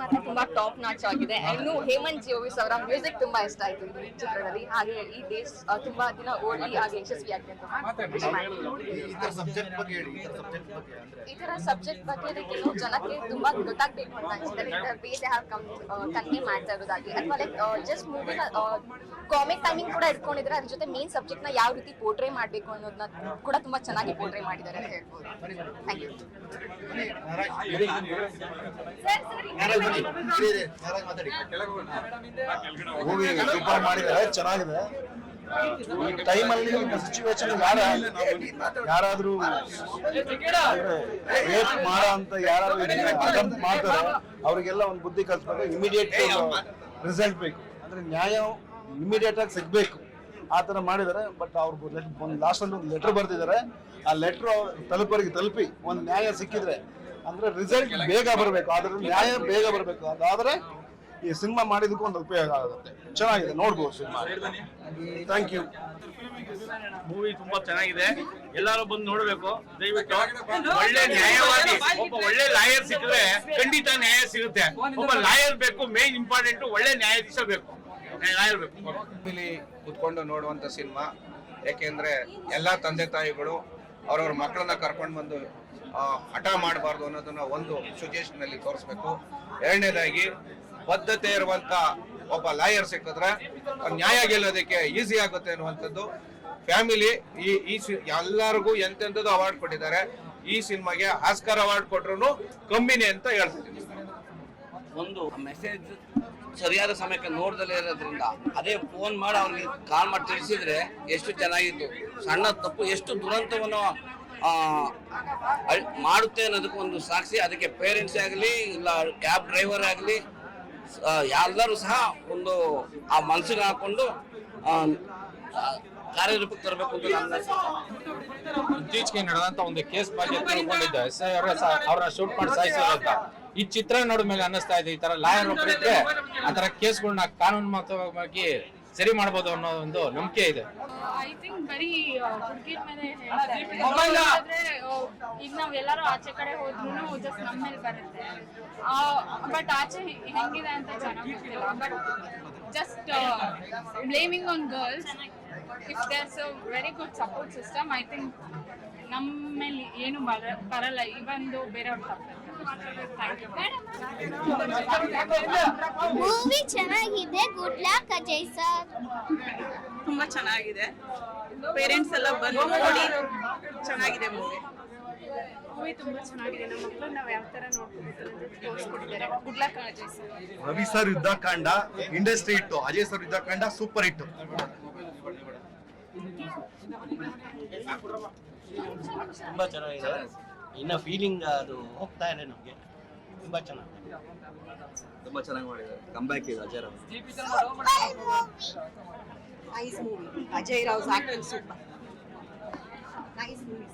ಮಾತ್ರ ತುಂಬಾ top notch ಆಗಿದೆ. ಇನ್ನು ಹೇಮಂತ್ ಜೋವಿಸ್ ಅವರ ಮ್ಯೂಸಿಕ್ ತುಂಬಾ ಇಷ್ಟ ಆಯ್ತು ಈ ಚಿತ್ರದಲ್ಲಿ. ಹಾಗೆ ಈ ಡೇಸ್ ತುಂಬಾ ದಿನ ಓಡಿ ಹಾಗೆ ಯಶಸ್ವಿ ಆಗಿದೆ ಅಂತ wish ಮಾಡ್ತೀನಿ. ಈ ತರ ಸಬ್ಜೆಕ್ಟ್ ಬಗ್ಗೆ ಹೇಳಿ ಈ ಸಬ್ಜೆಕ್ಟ್ ಬಗ್ಗೆ ಅಂದ್ರೆ. ಈ ತರ ಸಬ್ಜೆಕ್ಟ್ ಬಗ್ಗೆ ಕೆಲವು ಜನಕ್ಕೆ ತುಂಬಾ ಗೊತ್ತಾಗ್ಬೇಕು ಅಂತ ಅನ್ಸುತ್ತೆ. Way they have come convey ಮಾಡ್ತಾ ಇರೋದಾಗಿ ಅಥವಾ ಲೈಕ್ ಜಸ್ಟ್ ಮೂವಿನ ಕಾಮಿಕ್ ಟೈಮಿಂಗ್ ಕೂಡ ಇಟ್ಕೊಂಡಿದ್ರೆ ಅದ್ರ ಜೊತೆ ಮೇನ್ ಸಬ್ಜೆಕ್ಟ್ನ ಯಾವ ರೀತಿ ಪೋರ್ಟ್ರೇ ಮಾಡ್ಬೇಕು ಅನ್ನೋದನ್ನ ಕೂಡ ತುಂಬಾ ಚೆನ್ನಾಗಿ ಪೋರ್ಟ್ರೇ ಮಾಡಿದ್ದಾರೆ ಅಂತ ಹೇಳ್ಬೋದು. ಥ್ಯಾಂಕ್ ಯು ಮೂವಿ ಸೂಪರ್ ಮಾಡಿದ್ದಾರೆ. ಚೆನ್ನಾಗಿದೆ. ಈ ಟೈಮಲ್ಲಿ ಸಿಚುವೇಶನ್ ಯಾರ ಯಾರಾದ್ರೂ ರೇಟ್ ಮಾಡೋ ಅಂತ ಯಾರಾದ್ರೂ ಅಟೆಂಪ್ಟ್ ಮಾಡ್ತಾರೆ. ಅವರಿಗೆಲ್ಲ ಒಂದು ಬುದ್ಧಿ ಕಲ್ಸ್ಬೇಕು ಇಮಿಡಿಯೇಟ್ ರಿಸಲ್ಟ್ ಬೇಕು. ಅಂದ್ರೆ ನ್ಯಾಯ ಇಮಿಡಿಯೇಟ್ ಆಗಿ ಸಿಗ್ಬೇಕು. ಆ ತರ ಮಾಡಿದ್ದಾರೆ. ಬಟ್ ಅವ್ರಿಗೆ ಒಂದು ಲಾಸ್ಟ್ ಅಲ್ಲಿ ಒಂದು ಲೆಟರ್ ಬರ್ತಿದ್ದಾರೆ. ಆ ಲೆಟರ್ ತಲುಪರಿಗೆ ತಲುಪಿ ಒಂದು ನ್ಯಾಯ ಸಿಕ್ಕಿದ್ರೆ ಅಂದ್ರೆ ರಿಸಲ್ಟ್ ಬೇಗ ಬರಬೇಕು. ಅದ್ರ ನ್ಯಾಯ ಬೇಗ ಬರಬೇಕು. ಅದಾದ್ರೆ ಈ ಸಿನಿಮಾ ಮಾಡಿದಕ್ಕೂ ಒಂದು ಉಪಯೋಗ ಆಗುತ್ತೆ. ಚೆನ್ನಾಗಿದೆ. ನೋಡ್ಬೋದು ಸಿನಿಮಾ ಥ್ಯಾಂಕ್ ಯು ಮೂವಿ ತುಂಬಾ ಚೆನ್ನಾಗಿದೆ. ಎಲ್ಲರೂ ಬಂದು ನೋಡ್ಬೇಕು. ದಯವಿಟ್ಟು ಒಳ್ಳೆ ನ್ಯಾಯವಾದಿ ಒಬ್ಬ ಒಳ್ಳೆ ಲಾಯರ್ ಸಿಕ್ಕಿದ್ರೆ ಖಂಡಿತ ನ್ಯಾಯ ಸಿಗುತ್ತೆ. ಒಬ್ಬ ಲಾಯರ್ ಬೇಕು ಮೇನ್ ಇಂಪಾರ್ಟೆಂಟ್ ಒಳ್ಳೆ ನ್ಯಾಯಾಧೀಶ ಬೇಕು. ಲಾಯರ್ ಬೇಕು. ಫ್ಯಾಮಿಲಿ ಕುತ್ಕೊಂಡು ನೋಡುವಂತ ಸಿನಿಮಾ ಯಾಕೆಂದ್ರೆ ಎಲ್ಲಾ ತಂದೆ ತಾಯಿಗಳು ಅವ್ರವ್ರ ಮಕ್ಕಳನ್ನ ಕರ್ಕೊಂಡು ಬಂದು ಹಠ ಮಾಡಬಾರ್ದು ಅನ್ನೋದನ್ನ ಒಂದು ಸಿಚುಯೇಷನ್ ಅಲ್ಲಿ ತೋರಿಸ್ಬೇಕು. ಎರಡನೇದಾಗಿ, ಬದ್ಧತೆ ಇರುವಂತ ಒಬ್ಬ ಲಾಯರ್ ಸಿಕ್ಕಿದ್ರೆ ನ್ಯಾಯ ಗೆಲ್ಲೋದಕ್ಕೆ ಈಸಿ ಆಗುತ್ತೆ ಅನ್ನುವಂಥದ್ದು. ಫ್ಯಾಮಿಲಿ ಈ ಈ ಎಲ್ಲರಿಗೂ ಎಂತೆಂಥದ್ದು ಅವಾರ್ಡ್ ಕೊಟ್ಟಿದ್ದಾರೆ. ಈ ಸಿನಿಮಾಗೆ ಆಸ್ಕರ್ ಅವಾರ್ಡ್ ಕೊಟ್ರು ಕಮ್ಮಿನೇ ಅಂತ ಹೇಳ್ತಿದ್ದೀನಿ. ಒಂದು ಮೆಸೇಜ್ ಸರಿಯಾದ ಸಮಯಕ್ಕೆ ನೋಡ್ದಲೇ ಇರೋದ್ರಿಂದ, ಅದೇ ಫೋನ್ ಮಾಡಿ ಅವ್ರಿಗೆ ಕಾಲ್ ಮಾಡಿ ತಿಳಿಸಿದ್ರೆ ಎಷ್ಟು ಚೆನ್ನಾಗಿತ್ತು, ಸಣ್ಣ ತಪ್ಪು ಎಷ್ಟು ದುರಂತವನ್ನು ಮಾಡುತ್ತೆ ಅನ್ನೋದಕ್ಕೆ ಒಂದು ಸಾಕ್ಷಿ. ಅದಕ್ಕೆ ಪೇರೆಂಟ್ಸ್ ಆಗಲಿ, ಇಲ್ಲ ಕ್ಯಾಬ್ ಡ್ರೈವರ್ ಆಗಲಿ ಎಲ್ಲರೂ ಸಹ ಒಂದು, ಆ ಮನಸ್ಸಿಗೆ ಹಾಕೊಂಡು ಕಾರ್ಯರೂಪಕ್ಕೆ ತರಬೇಕು ಅಂತ. ಇತ್ತೀಚೆಗೆ ನಡೆದಂತ ಒಂದು ಕೇಸ್ ಬಗ್ಗೆ ತಿಳ್ಕೊಂಡಿದ್ದೆ. ಎಸ್ ಐ ಅವರ ಅವರ ಶೂಟ್ ಮಾಡಿ ಸಾಯಿಸಿರೋಂತ ಈ ಚಿತ್ರ ನೋಡಿದ ಮೇಲೆ ಅನ್ನಿಸ್ತಾ ಇದೆ, ಈ ತರ ಲಾಯರ್ ಒಬ್ಬರಿದ್ರೆ ಆ ತರ ಕೇಸ್ಗಳನ್ನ ಕಾನೂನುಬದ್ಧವಾಗಿ ಸರಿ ಮಾಡಬಹುದು ಅನ್ನೋ ಒಂದು ನಂಬಿಕೆ ಇದೆ. ಐ ಥಿಂಕ್ ಬರೀ ಹುಡುಗಿರ ಮೇಲೆ ಹೇಳ್ತಾರೆ. ಆದ್ರೆ ಈಗ ನಾವ್ ಎಲ್ಲಾರು ಆಚೆ ಕಡೆ ಹೋದ್ರು ಜಸ್ಟ್ ನಮ್ಮ ಮೇಲೆ ಬರುತ್ತೆ. ಬಟ್ ಆಚೆ ಹೆಂಗಿದೆ ಅಂತ ಚೆನ್ನಾಗಿ ಗೊತ್ತಿಲ್ಲ. But just blaming on girls if there's a very good support system I think ನಮ್ಮ ಮೇಲೆ ಏನು ಬರ ಬರಲ್ಲ ಈ ಬಂದು ಯು ಮೂವಿ ಚೆನ್ನಾಗಿದೆ. ಗುಡ್ ಲಕ್ ಅಜಯ್ ಸರ್ ತುಂಬಾ ಚೆನ್ನಾಗಿದೆ. ಪೇರೆಂಟ್ಸ್ ಎಲ್ಲ ಬಂದು ನೋಡಿ ಚೆನ್ನಾಗಿದೆ ಮೂವಿ ಮೂವಿ ತುಂಬಾ ಚೆನ್ನಾಗಿದೆ. ನಮ್ಮ ಮಕ್ಕಳು ನಾವು ಯಾವ ತರ ನೋಡ್ಕೋಬೇಕು ಅನ್ನೋದು ತೋರಿಸ್ಕೊಟ್ಟಿದ್ದಾರೆ good luck Ajay sir Ravi sir Yuddhakanda industry ಇಟ್ಟು Ajay sir Yuddhakanda super hit ತುಂಬಾ ಚೆನ್ನಾಗಿದೆ ಇನ್ನ ಫೀಲಿಂಗ್ ಅದು ಹೋಗ್ತಾ ಇದೆ ನಮಗೆ. ತುಂಬಾ ಚೆನ್ನಾಗಿದೆ. ತುಂಬಾ ಚೆನ್ನಾಗಿ ಮಾಡಿದ್ದಾರೆ. ಬ್ಯಾಕ್ ಇದೆ Ajay Rao. Nice movie Ajay Rao acting super nice movie